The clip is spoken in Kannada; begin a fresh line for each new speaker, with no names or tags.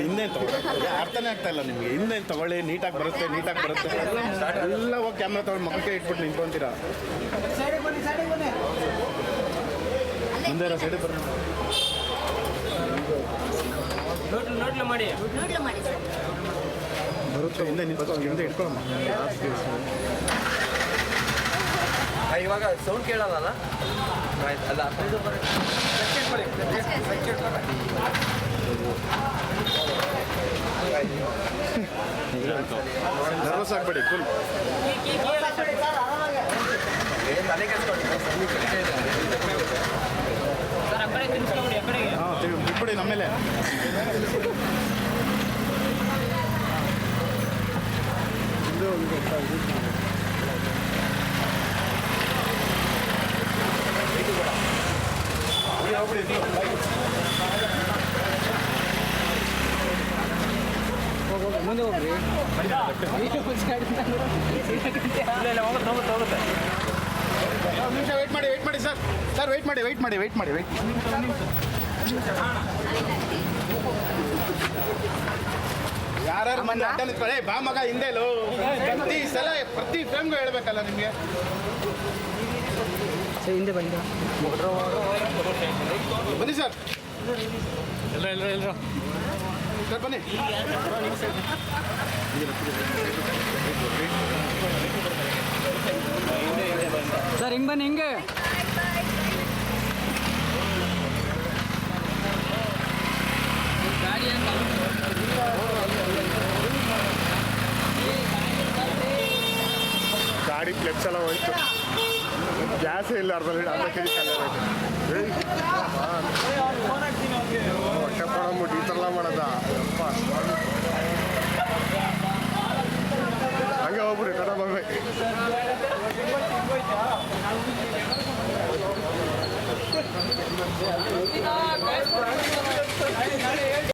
ಹಿಂದೆ ತಗೊಳ್ಳಿ ಅರ್ಥನೇ ಆಗ್ತಾ ಇಲ್ಲ ನಿಮಗೆ ಹಿಂದೆ ತಗೊಳ್ಳಿ ನೀಟಾಗಿ ಬರುತ್ತೆ ನೀಟಾಗಿ ಬರುತ್ತೆ ಎಲ್ಲ ಹೋಗಿ ಕ್ಯಾಮ್ರಾ ಮಕ್ಕಳಿಗೆ ಇಟ್ಬಿಟ್ಟು ನಿಂತ್ಕೊಂತೀರಾ
ಮಾಡಿ
ಬರುತ್ತೆ ಹಿಂದೆ ನಿಂತು ಹಿಂದೆ ಇಟ್ಕೊಳಮ್ಮ
ಇವಾಗ ಸೌಂಡ್ ಕೇಳಲ್ಲ ಆಯ್ತು ಅಲ್ಲ
ನರ್ವಸ್ ಆಗ್ಬೇಡಿ ಫುಲ್
ಏನ್ ತಲೆ ಕೆಡ್ಸ್ಕೊಳ್ಳಿ.
ಸರ್ ಆ ಕಡೆ ತಿನ್ಸ್ಕೊಬಿಡಿ ಆ ಕಡೆಗೆ.
ಹಾಂ ಬಿಟ್ಬಿಡಿ ನಮ್ಮೇಲೆ.
ಮುಂದೆ ಹೋಗ್ರಿ
ಒಂದು ನಿಮಿಷ ವೆಯ್ಟ್ ಮಾಡಿ ವೆಯ್ಟ್ ಮಾಡಿ ಸರ್ ಸರ್ ವೆಯ್ಟ್ ಮಾಡಿ ವೆಯ್ಟ್ ಮಾಡಿ ವೆಯ್ಟ್ ಮಾಡಿ ವೆಯ್ಟ್ ಯಾರು ಮಂದಿ ಅಡ್ಡ ಬಾ ಮಗ ಹಿಂದೆಲು ಪ್ರತಿ ಸಲ, ಪ್ರತಿ ಫ್ರೇಮ್ಗೂ ಹೇಳ್ಬೇಕಲ್ಲ ನಿಮಗೆ.
ಹಿಂದೆ ಬಂದ
ಬನ್ನಿ ಸರ್.
ಎಲ್ಲ ಎಲ್ಲ ಎಲ್ಲ.
ಸರ್ ಬನ್ನಿ.
ಸರ್ ಹಿಂಗೆ ಬನ್ನಿ ಹಿಂಗೆ.
ಗಾಡಿ ಕ್ಲಚ್ ಎಲ್ಲ ಹೋಯ್ತು. ಗ್ಯಾಸೇ ಇಲ್ಲ ಅರ್ಧದಲ್ಲಿ ಅರ್ಧ ಕೆ ಜಿ ಖಾಲಿ ಹೊಟ್ಟೆ ಪಡಂಬಿಟ್ಟು ಈ ಥರ ಎಲ್ಲ ಮಾಡೋದ ಅಪ್ಪ ಹಂಗೆ ಹೋಗ್ಬಿಡಿ ಕಟ ಬರ್ಬೇಕು